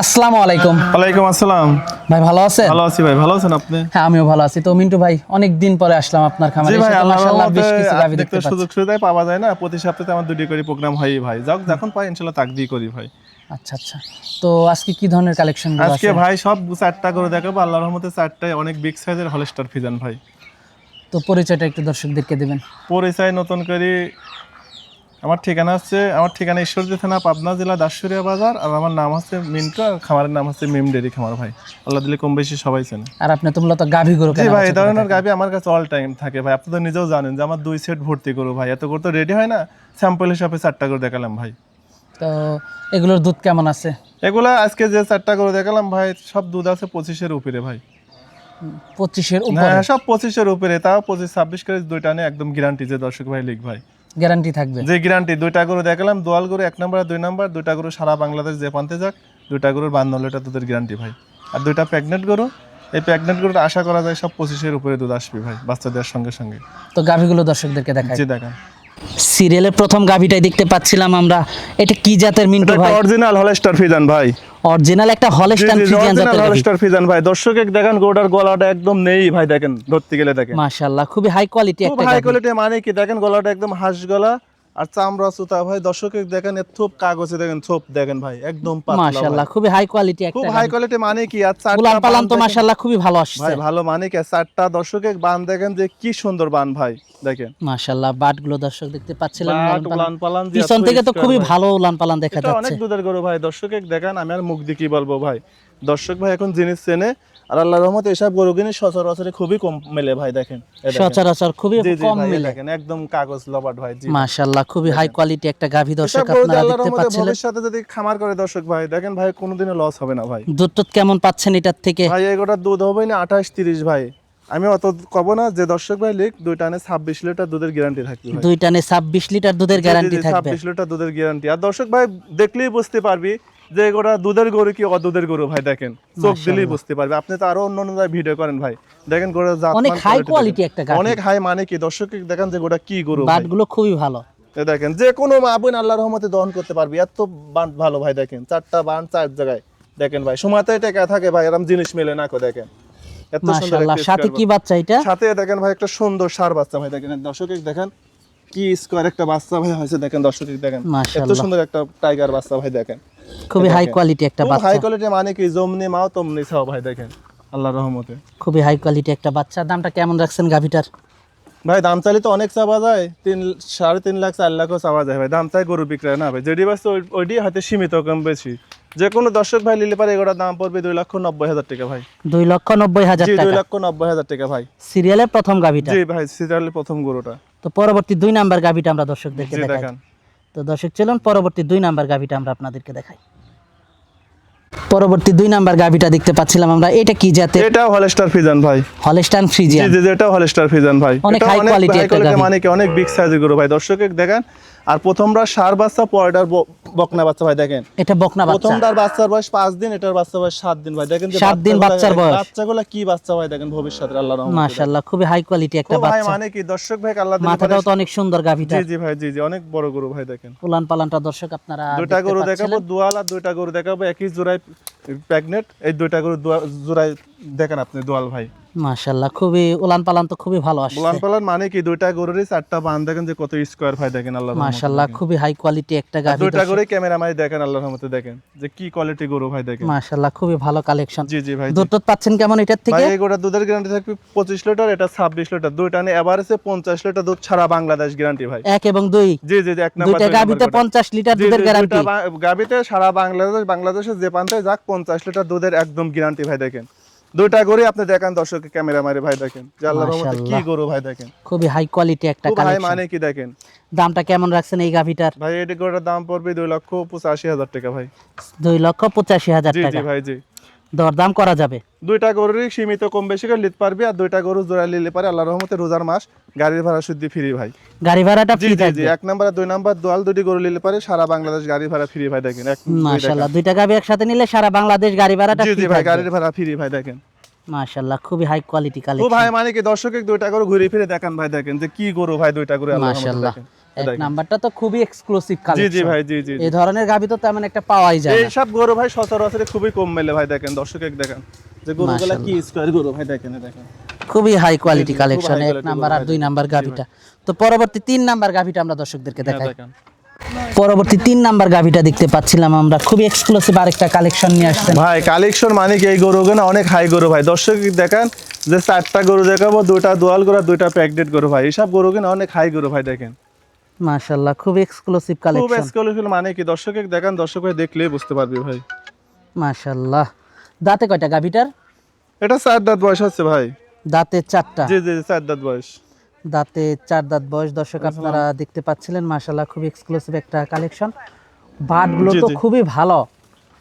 আসসালামু আলাইকুম। ওয়ালাইকুম আসসালাম। ভাই ভালো আছেন? ভালো আছি ভাই ভালো আছেন আপনি? হ্যাঁ আমিও ভালো আছি। তো মিন্টু ভাই অনেক দিন পরে আসলাম আপনার খামারে। ভাই মাশাআল্লাহ বেশ কিছু গাভী দেখতে পাচ্ছি সুযোগ সুবিধাই পাওয়া যায় না। প্রতি সপ্তাহে আমার দুটি করে প্রোগ্রাম হয় ভাই। যাক যখন পাই ইনশাল্লাহ তাক দিয়ে করি ভাই। আচ্ছা আচ্ছা। তো আজকে কি ধরনের কালেকশন আজকে ভাই সব চারটা করে দেখাবো। আল্লাহর রহমতে চারটায় অনেক বিগ সাইজের হলস্টার ফিজান ভাই। তো পরিচয়টা একটু দর্শকদেরকে দিবেন। পরিচয় নতুন করে আমার ঠিকানা হচ্ছে আমার ঠিকানা ঈশ্বরদী থানা পাবনা জেলা দাসুরিয়া বাজার আর আমার নাম হচ্ছে মিন্টু আর খামারের নাম হচ্ছে মিম ডেরি খামার ভাই। আল্লাহ দিলে কম বেশি সবাই চেনে। আর আপনি তো মূলত গাভী গরু জি ভাই এই ধরনের। গাবি আমার কাছে অল টাইম থাকে ভাই। আপনি তো নিজেও জানেন যে আমার দুই সেট ভর্তি করো ভাই। এত করে তো রেডি হয় না স্যাম্পল হিসাবে চারটা করে দেখালাম ভাই। তো এগুলোর দুধ কেমন আছে? এগুলা আজকে যে চারটা করে দেখালাম ভাই সব দুধ আছে পঁচিশের উপরে ভাই। পঁচিশের উপরে? হ্যাঁ সব পঁচিশের উপরে তাও পঁচিশ ছাব্বিশ করে দুইটা নিয়ে একদম গ্যারান্টি যে দর্শক ভাই লিখ ভাই। গ্যারান্টি থাকবে। যে গ্যারান্টি দুইটা গরু দেখালাম দোয়াল গরু এক নম্বর আর দুই নম্বর দুইটা গরু সারা বাংলাদেশ যে পান্তে যাক দুইটা গরুর বান্ন এটা দুধের গ্যারান্টি ভাই। আর দুইটা প্রেগনেন্ট গরু এই প্রেগনেন্ট গরুটা আশা করা যায় সব পঁচিশের উপরে দুধ আসবে ভাই বাচ্চাদের দেওয়ার সঙ্গে সঙ্গে। তো গাভীগুলো দর্শকদেরকে দেখাই। জি দেখান। সিরিয়ালের প্রথম গাভিটাই দেখতে পাচ্ছিলাম আমরা। এটা কি জাতের মিন্টু ভাই? অরিজিনাল হলস্টার ফিজান ভাই। অরিজিনাল একটা হলস্টার ফ্রিজিয়ান জাতের হলস্টার ফিজান ভাই। দর্শক দেখেন গোডার গলাটা একদম নেই ভাই দেখেন ধরতে গেলে দেখেন। মাশাআল্লাহ খুবই হাই কোয়ালিটি একটা হাই কোয়ালিটি মানে কি দেখেন গলাটা একদম হাঁস গলা। আর চামড়া সুতা ভাই দর্শকে দেখেন থোপ কাগজে দেখেন থোপ দেখেন ভাই একদম পাতলা মাশাআল্লাহ খুবই হাই কোয়ালিটি একটা খুব হাই কোয়ালিটি মানে কি আর চারটা তো মাশাআল্লাহ খুবই ভালো আসছে। ভাই ভালো মানে কি চারটা দর্শকে বান দেখেন যে কি সুন্দর বান ভাই দেখেন। মাশাআল্লাহ বাটগুলো দর্শক দেখতে পাচ্ছিলেন উলান পালান। পিছন থেকে তো খুবই ভালো উলান পালান দেখা এটা অনেক যাচ্ছে। দুধের গরু ভাই দর্শকে দেখেন আমি আর মুখ দিয়ে কি বলব ভাই। দর্শক ভাই এখন জিনিস চেনে আর আল্লাহ রহমতে এসব গরু কিনে সচরাচরে খুবই কম মেলে ভাই দেখেন। সচরাচর খুবই কম মিলে। দেখেন একদম কাগজ লবাট ভাই জি। মাশাআল্লাহ খুবই হাই কোয়ালিটি একটা গাভী দর্শক আপনারা দেখতে পাচ্ছিলেন। ভবিষ্যতে যদি খামার করে দর্শক ভাই দেখেন ভাই কোনোদিনও লস হবে না ভাই। দুধ টুধ কেমন পাচ্ছেন এটার থেকে? ভাই এগোটার দুধ হবে না আঠাশ তিরিশ ভাই। আমি অত কব না যে দর্শক ভাই লিখ দুই টানে ছাব্বিশ লিটার দুধের গ্যারান্টি থাকবে ভাই। দুই টানে ছাব্বিশ লিটার দুধের গ্যারান্টি থাকবে। ছাব্বিশ লিটার দুধের গ্যারান্টি আর দর্শক ভাই দেখলেই বুঝতে পারবি যে এগোটা দুধের গরু কি অদুধের গরু ভাই দেখেন? চোখ দিলেই বুঝতে পারবে। আপনি তো আরও অন্য অন্য ভিডিও করেন ভাই। দেখেন গোটা জাত অনেক হাই কোয়ালিটি একটা অনেক হাই মানে কি? দর্শক দেখেন যে গোটা কি গরু বাটগুলো খুবই ভালো। দেখেন যে কোনো মা বোন আল্লাহর রহমতে দহন করতে পারবি। এত বান ভালো ভাই দেখেন। চারটা বান চার জায়গায়। দেখেন ভাই সময়তে টেকা থাকে ভাই এরকম জিনিস মেলে না কো দেখেন। এত সুন্দর সাথে কি বাচ্চা এটা? সাথে দেখেন ভাই একটা সুন্দর সার বাচ্চা ভাই দেখেন। দর্শক দেখেন কি স্কোয়ার একটা বাচ্চা ভাই হয়েছে দেখেন দর্শক দেখেন। এত সুন্দর একটা টাইগার বাচ্চা ভাই দেখেন। খুবই হাই কোয়ালিটি একটা বাচ্চা। হাই কোয়ালিটি মানে কি? জমনি মাও তমনি ছাও ভাই দেখেন। আল্লাহর রহমতে। খুবই হাই কোয়ালিটি একটা বাচ্চা। দামটা কেমন রাখছেন গাভিটার? ভাই দাম চাইলে তো অনেক চাওয়া যায়। তিন সাড়ে তিন লাখ চার লাখও চাওয়া যায় ভাই। দাম চাই গরু বিক্রয় না ভাই? যেটি বাস ওইটি হয়তো সীমিত কম বেশি। যে কোনো দর্শক ভাই নিলে পারে এগুলোর দাম পড়বে দুই লক্ষ নব্বই হাজার টাকা ভাই। দুই লক্ষ নব্বই হাজার জি দুই লক্ষ নব্বই হাজার টাকা ভাই। সিরিয়ালের প্রথম গাভিটা? জি ভাই সিরিয়ালের প্রথম গরুটা। তো পরবর্তী দুই নাম্বার গাভিটা আমরা দর্শকদেরকে জি দেখাই। দেখান। তো দর্শক চলুন পরবর্তী দুই নাম্বার গাভিটা আমরা আপনাদেরকে দেখাই। পরবর্তী দুই নাম্বার গাভিটা দেখতে পাচ্ছিলাম আমরা। এটা কি জাতে এটাও হলস্টার ফিজান ভাই। Holstein Friesian. জি জি, এটাও হলস্টার ফিজান ভাই। অনেক হাই কোয়ালিটি একটা গাভি। মানে কি অনেক বিগ সাইজের গরু ভাই। দর্শক দেখেন আর প্রথমবার সার বাচ্চা পরেরটার বকনা বাচ্চা ভাই দেখেন। এটা বকনা বাচ্চা। প্রথমটার বাচ্চার বয়স পাঁচ দিন এটার বাচ্চা বয়স সাত দিন ভাই দেখেন যে সাত দিন বাচ্চার বয়স। বাচ্চাগুলা কি বাচ্চা ভাই দেখেন ভবিষ্যতের আল্লাহ রহমতে। মাশাআল্লাহ খুবই হাই কোয়ালিটি একটা খুব ভাই মানে কি? দর্শক ভাই আল্লাহ দিলে মাথাটাও তো অনেক সুন্দর গাভিটা। জি জি ভাই জি জি অনেক বড় গরু ভাই দেখেন। উলান পালানটা দর্শক আপনারা দুইটা গরু দেখাবো। দুয়াল আর দুইটা গরু দেখাবো একই জোড়ায় প্রেগনেন্ট এই দুইটা গরু জোড়ায় দেখেন আপনি দুয়াল ভাই। মাশাআল্লাহ খুবই উলান পালান তো খুবই ভালো আসছে। বুলান পালান মানে কি দুইটা গরুরই চারটা বান দেখেন যে কত স্কোয়ার ভাই দেখেন মাশাআল্লাহ খুবই হাই কোয়ালিটি একটা গাভি দুইটা গরুই ক্যামেরা মাই দেখেন আল্লাহর রহমতে দেখেন যে কি কোয়ালিটি গরু ভাই দেখেন। মাশাআল্লাহ খুবই ভালো কালেকশন জি জি ভাই। দুধ পাচ্ছেন কেমন এটার ভাই থেকে? এই গোটা দুধের গ্যারান্টি থাকবে পঁচিশ লিটার এটা ছাব্বিশ লিটার। দুইটা নিয়ে এভারেজে পঞ্চাশ লিটার দুধ ছাড়া বাংলাদেশ গ্যারান্টি ভাই। এক এবং দুই? জি জি এক নাম্বার দুইটা গাভিতে পঞ্চাশ লিটার দুধের গ্যারান্টি সারা বাংলাদেশ বাংলাদেশের যে প্রান্তে যাক পঞ্চাশ লিটার দুধের একদম গ্যারান্টি ভাই দেখেন। দুইটা গরু আপনি দেখেন দর্শক ক্যামেরা মারে ভাই দেখেন। যে আল্লাহর রহমতে কি। গরু ভাই দেখেন। খুবই হাই কোয়ালিটি একটা কালেকশন ভাই মানে কি দেখেন? দামটা কেমন রাখছেন এই গাভিটার? ভাই এই গরুটার দাম পড়বে দুই লক্ষ পঁচাশি হাজার টাকা ভাই। দুই লক্ষ পঁচাশি হাজার জি জি ভাই জি। দরদাম করা যাবে। দুইটা গরুরই সীমিত কম বেশি করে নিতে পারবি আর দুইটা গরু জোড়া নিলে পারে আল্লাহর রহমতে রোজার মাস গাড়ির ভাড়া শুদ্ধি ফ্রি ভাই। গাড়ি ভাড়াটা ফ্রি জি জি থাকবে। এক নাম্বার দুই নাম্বার দোয়াল দুটি গরু নিলে পারে সারা বাংলাদেশ গাড়ি ভাড়া ফ্রি ভাই দেখেন এক মাশাআল্লাহ দুইটা গাভি একসাথে নিলে সারা বাংলাদেশ গাড়ি ভাড়াটা জি ফ্রি জি ভাই গাড়ির ভাড়া ফ্রি ভাই দেখেন। মাশাআল্লাহ খুবই হাই কোয়ালিটি কালেকশন ও ভাই মানে কি দর্শক দুইটা গরু ঘুরে ফিরে দেখান ভাই দেখেন যে কি গরু ভাই দুইটা গরু মাশাআল্লাহ। নাম্বারটা তো খুবই এক্সক্লুসিভ কালেকশন জি ভাই জি জি জি। এই ধরনের গাভি তো তেমন একটা পাওয়াই যায় এই না। সব গরু ভাই সচরাচর খুবই কম মেলে ভাই দেখেন দর্শক এক দেখেন। যে গরুগুলা কি স্কোয়ার গরু ভাই দেখেন দেখেন। খুবই হাই কোয়ালিটি কালেকশন এক নাম্বার আর দুই নাম্বার জি গাভিটা। তো পরবর্তী তিন নাম্বার গাভিটা আমরা দর্শকদেরকে হ্যাঁ, দেখাই। পরবর্তী তিন নাম্বার গাভিটা দেখতে পাচ্ছিলাম আমরা। খুবই এক্সক্লুসিভ আরেকটা কালেকশন নিয়ে আসছেন। ভাই কালেকশন মানে কি? এই গরুগুলো অনেক হাই গরু ভাই। দর্শক দেখেন যে চারটা গরু দেখাবো দুইটা দোয়াল গরু দুইটা প্যাকডেট গরু ভাই। এইসব গরু কিনা অনেক হাই গরু ভাই দেখেন। মাশাআল্লাহ খুবই এক্সক্লুসিভ কালেকশন খুব এক্সক্লুসিভ মানে কি? দর্শক দেখেন দর্শক ভাই দেখলেই বুঝতে পারবি ভাই। মাশাআল্লাহ। দাঁতে কয়টা গাভিটার? এটা চার দাঁত বয়স হচ্ছে ভাই। দাঁতে চারটা? জি জি চার দাঁত বয়স। দাঁতে চার দাঁত বয়স দর্শক আপনারা দেখতে পাচ্ছিলেন মাশাআল্লাহ খুব এক্সক্লুসিভ একটা কালেকশন বাটগুলো তো খুবই ভালো।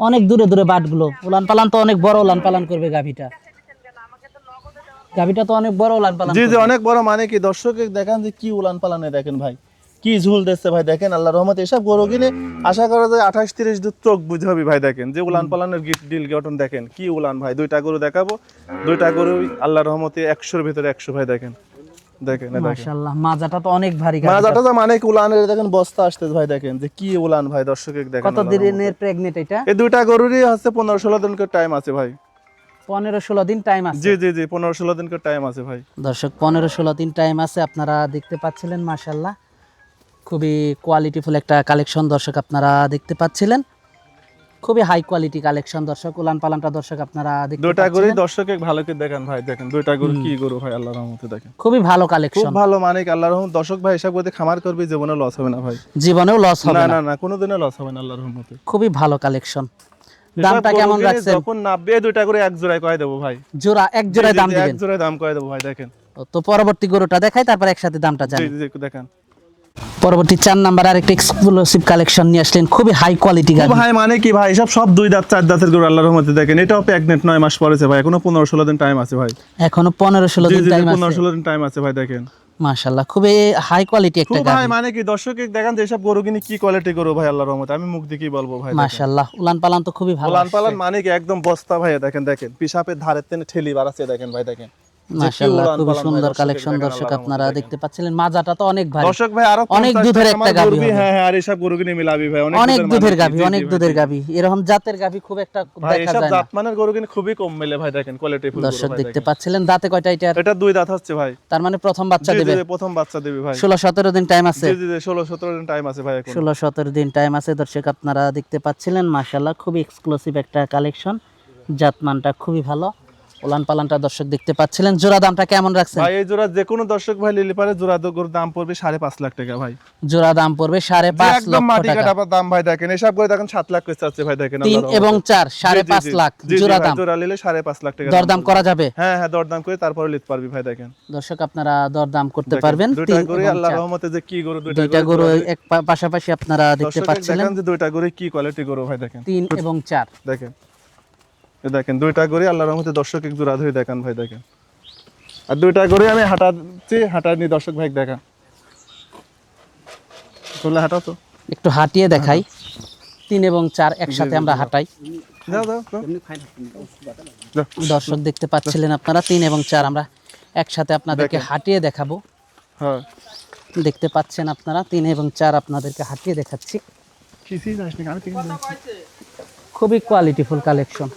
অনেক দূরে দূরে বাটগুলো। উলান পালান তো অনেক বড় উলান পালান করবে গাভিটা। গাভিটা তো অনেক বড় উলান পালান জি জি অনেক বড় মানে কি? দর্শক দেখেন যে কি উলান পালানে দেখেন ভাই। কি ঝুল দিচ্ছে ভাই দেখেন আল্লাহ রহমত এসব গরু কিনে আশা করা যায় আঠাশ তিরিশ দূর চোখ বুঝে হবে ভাই দেখেন। যে উলান পালানের গিট ডিল গঠন দেখেন কি উলান ভাই দুইটা গরু দেখাবো দুইটা গরু আল্লাহ রহমতে একশোর ভিতরে একশো ভাই দেখেন। দেখেন মাশাআল্লাহ মাজাটা তো অনেক ভারী মাজাটা তো মানে উলানের দেখেন বস্তা আসতেছে ভাই দেখেন যে কি উলান ভাই দর্শক দেখেন কত দিনের প্রেগনেন্ট এটা? এই দুইটা গরুরই দিন করে টাইম আছে ভাই। পনেরো ষোলো দিন টাইম আছে। জি জি জি পনেরো ষোলো দিন করে টাইম আছে ভাই। দর্শক পনেরো ষোলো দিন টাইম আছে আপনারা দেখতে পাচ্ছিলেন মাশাল্লাহ খুবই কোয়ালিটিফুল একটা কালেকশন দর্শক আপনারা দেখতে পাচ্ছিলেন। খুবই হাই কোয়ালিটি কালেকশন দর্শক উলান পালানটা দর্শক আপনারা দেখতে দুইটা পাচ্ছিলেন। দর্শকে ভালো করে দেখেন ভাই দেখেন দুইটা গরু কি গরু ভাই আল্লাহর রহমতে দেখেন। খুবই ভালো কালেকশন খুব ভালো মানে আল্লাহর রহমত। দর্শক ভাই হিসাব করতে খামার করবি জীবনে লস হবে না ভাই। জীবনেও লস হবে না না। না কোনোদিনও লস হবে না আল্লাহর রহমতে। খুবই ভালো কালেকশন দামটা কেমন রাখছেন? যখন নাববে দুইটা করে এক জোড়ায় কয় দেব ভাই। জোড়া এক জোড়ায় দাম দিবেন এক জোড়ায় দাম কয় দেবো ভাই দেখেন। তো পরবর্তী গরুটা দেখাই তারপর একসাথে দামটা জানি। জি জি, দেখেন। পরবর্তী চার নাম্বার আরেকটা এক্সক্লুসিভ কালেকশন নিয়ে আসলেন। খুবই হাই কোয়ালিটি গাড়ি ভাই মানে কি ভাই? সব সব দুই দাঁত চার দাঁতের গরু আল্লাহর রহমতে দেখেন। এটাও প্রেগনেন্ট নয় মাস পরেছে ভাই। এখনও পনেরো ষোলো দিন টাইম আছে ভাই। এখনও পনেরো ষোলো জি দিন টাইম আছে। ষোলো দিন টাইম আছে ভাই দেখেন। মাশাল্লাহ খুবই হাই কোয়ালিটি একটা খুব ভাই মানে কি? দর্শক দেখেন যে এসব গরু কিনে কি কোয়ালিটি গরু ভাই আল্লাহর রহমতে। আমি মুখ দিয়ে কি বলব ভাই দেখেন। মাশাল্লাহ উলান পালান তো খুবই ভালো পালান পালান মানে কি? একদম বস্তা ভাই দেখেন দেখেন। পিসাপের ধারের তেনে ঠেলি বাড়াচ্ছে দেখেন ভাই দেখেন। পালান ভাই, সুন্দর কালেকশন দর্শক আপনারা দেখতে পাচ্ছিলেন। মাজাটা তো অনেক ভারী। দর্শক ভাই আরও অনেক দুধের একটা হবে। হ্যাঁ হ্যাঁ আর এসব গরু কিনে মিলাবি ভাই অনেক দুধের জি, অনেক দুধের। গাভী। এরকম জাতের গাভী খুব একটা দেখা যায় না। জাতমানের গরু কিনে খুবই কম মেলে ভাই দেখেন কোয়ালিটি ফুল দর্শক দেখতে পাচ্ছিলেন দাঁতে কয়টা এটার? এটা দুই দাঁত হচ্ছে ভাই। তার মানে প্রথম বাচ্চা দেবে। জি, প্রথম বাচ্চা দিবি ভাই। ষোলো সতেরো দিন টাইম আছে। জি জি জি ষোলো সতেরো দিন টাইম আছে ভাই এখন। ষোলো সতেরো দিন টাইম আছে দর্শক আপনারা দেখতে পাচ্ছিলেন মাশাল্লাহ খুবই এক্সক্লুসিভ একটা কালেকশন জাতমানটা খুবই ভালো। উলান পালানটা দর্শক দেখতে পাচ্ছিলেন। জোড়া দামটা কেমন রাখছেন? ভাই এই জোড়া যে কোনো দর্শক ভাই লিলি পারে জোড়া দো- গরুর দাম পড়বে সাড়ে পাঁচ লাখ টাকা ভাই। জোড়া দাম পড়বে সাড়ে যে পাঁচ একদম মাটি টাকা। কাটা দাম ভাই দেখেন এসব করে দেখেন সাত লাখ করে চাচ্ছে ভাই দেখেন তিন এবং রহমতে। চার সাড়ে পাঁচ। লাখ জোড়া দাম। জোড়া নিলে সাড়ে পাঁচ লাখ টাকা দরদাম করা যাবে? হ্যাঁ হ্যাঁ দরদাম করে তারপরে নিতে পারবি ভাই দেখেন। দর্শক আপনারা দরদাম করতে পারবেন। দুইটা গরু আল্লাহর রহমতে যে কি গরু দুইটা গরু এক পাশাপাশি আপনারা দেখতে দর্শক পাচ্ছিলেন। দেখেন যে দুইটা গরু কি কোয়ালিটি গরু ভাই দেখেন। তিন এবং চার। দেখেন। এই দেখেন দুইটা গরু আল্লাহর রহমতে দর্শক এক জোড়া ধরে দেখেন ভাই দেখেন। আর দুইটা গরু আমি হাঁটাচ্ছি হাঁটা নি দর্শক ভাই দেখা তোলে হাঁটা তো। একটু হাঁটিয়ে দেখাই। তিন এবং চার একসাথে আমরা হাঁটাই। দর্শক দেখতে পাচ্ছিলেন আপনারা তিন এবং চার আমরা একসাথে আপনাদেরকে হাঁটিয়ে দেখাবো। হ্যাঁ। দেখতে পাচ্ছেন আপনারা তিন এবং চার আপনাদেরকে হাঁটিয়ে দেখাচ্ছি। খুবই কোয়ালিটিফুল কালেকশন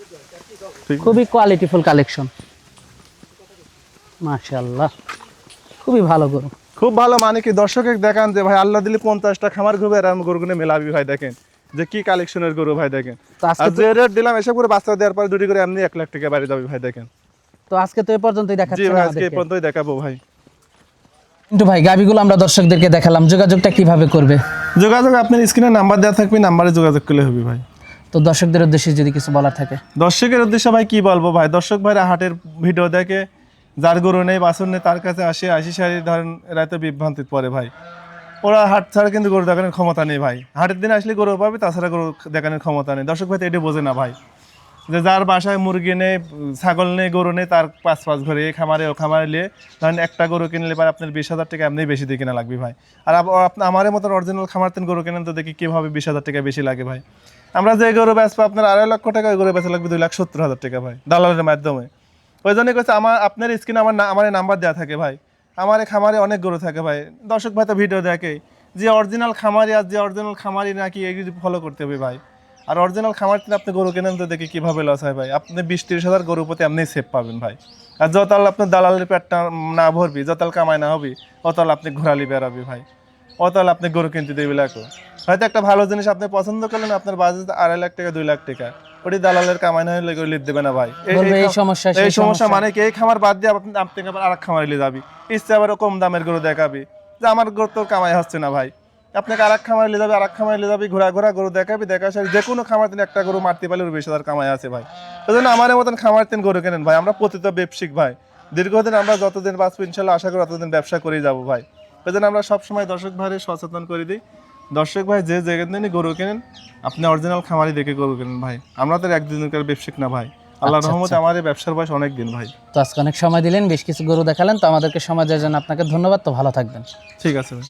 খুবই কোয়ালিটিফুল কালেকশন মাশাআল্লাহ। খুবই ভালো গরু। খুব ভালো মানে কি দর্শকে দেখান যে ভাই আল্লাহ দিলে পঞ্চাশটা খামার ঘুরে আর আমি গরুগুলো মেলাবি ভাই দেখেন। যে কি কালেকশনের গরু ভাই দেখেন। আর যে রেট দিলাম এসব করে বাচ্চা দেওয়ার পরে দুটি করে এমনি এক লাখ টাকা বাড়ি যাবে ভাই দেখেন। তো আজকে তো এ পর্যন্তই জি ভাই আজকে এই আমাদেরকে পর্যন্তই দেখাবো ভাই। কিন্তু ভাই গাবিগুলো আমরা দর্শকদেরকে দেখালাম। যোগাযোগটা কীভাবে করবে? যোগাযোগ আপনার স্ক্রিনে নাম্বার দেওয়া থাকবে নাম্বারে যোগাযোগ করলে হবে ভাই। তো দর্শকদের উদ্দেশ্যে যদি কিছু বলার থাকে। দর্শকের উদ্দেশ্যে ভাই কি বলব ভাই? দর্শক ভাইরা হাটের ভিডিও দেখে, যার গরু নেই, বাছুর নেই, তার কাছে আসে আশি সারি ধরেন এরা তো বিভ্রান্তিত পড়ে ভাই। ওরা হাট ছাড়া কিন্তু গরু দেখানোর ক্ষমতা নেই ভাই। হাটের দিন আসলে গরু পাবে, তাছাড়া গরু দেখানোর ক্ষমতা নেই। দর্শক ভাই তো এটা বোঝে না ভাই। যে যার বাসায় মুরগি নেই, ছাগল নেই, গরু নেই, তার পাঁচ পাঁচ ঘরে এই খামারে, ও খামারে নিয়ে ধরেন একটা গরু কিনলে পরে আপনার বিশ হাজার টাকা এমনি বেশি দিয়ে কিনা লাগবে ভাই। আর আপ- আপনি আমার মতন অরিজিনাল খামারতেন গরু কেনেন তো দেখি কীভাবে বিশ হাজার টাকা বেশি লাগে ভাই। আমরা যে গরু বেচবো, আপনার আড়াই লক্ষ টাকা ওই গরু বেচা লাগবে, দুই লাখ সত্তর হাজার টাকা ভাই, দালালের মাধ্যমে। ওই জন্যই করছে আমার, আপনার স্ক্রিনে আমার আমার নাম্বার দেওয়া থাকে ভাই। আমার খামারে অনেক গরু থাকে ভাই। দর্শক ভাই তো ভিডিও দেখে, যে অরিজিনাল খামারি আর যে অরিজিনাল খামারি নাকি এগুলি ফলো করতে হবে ভাই। আর অরিজিনাল খামার থেকে আপনি গরু কেনেন তো দেখে কীভাবে লস হয় ভাই। আপনি বিশ তিরিশ হাজার গরুর প্রতি আপনি সেভ পাবেন ভাই। আর যতাল আপনার দালালের পেটটা না ভরবি যতাল কামাই না হবি অতাল আপনি ঘোরালি বেরাবি ভাই। অতাল আপনি গরু কিনতে দেবে লাগো হয়তো একটা ভালো জিনিস আপনি পছন্দ করলেন আপনার বাজেট আড়াই লাখ টাকা দুই লাখ টাকা। ওটি দালালের কামাই না হলে লিখ দেবে না ভাই। এই- সমস্যা এই সমস্যা মানে কি? এই খামার বাদ দিয়ে আপনি আপনি আবার আরেক খামার নিয়ে যাবি। ইচ্ছে আবার কম দামের গরু দেখাবি। যে আমার গরু তো কামাই হচ্ছে না ভাই। আপনাকে আরেক খামার নিয়ে যাবে আরেক খামার নিয়ে যাবি ঘোরা ঘোরা গরু দেখাবি দেখা শেষ যে কোনো খামার তিনি একটা গরু মারতে পারলে ওর বেশি হাজার কামাই আছে ভাই। ওই জন্য আমার মতন খামার তিন গরু কেনেন ভাই। আমরা প্রতিত ব্যবসিক ভাই। দীর্ঘদিন আমরা যতদিন বাঁচবো ইনশাল্লাহ আশা করি ততদিন ব্যবসা করেই যাব ভাই। জন্য আমরা সবসময় দর্শক ভাইরে সচেতন করে দিই। দর্শক ভাই যে জায়গা যেখানে গরু কেনেন আপনি অরিজিনাল খামারি দেখে গরু কেনেন ভাই। আমরা তো একদিনকার ব্যবসায়িক না ভাই। আল্লাহ রহমত রহমতে আচ্ছা। আমার এই ব্যবসার বয়স অনেক দিন ভাই। তো আজকে অনেক সময় দিলেন বেশ কিছু গরু দেখালেন তো আমাদেরকে সময় দেওয়ার জন্য আপনাকে ধন্যবাদ তো ভালো থাকবেন। ঠিক আছে ভাই।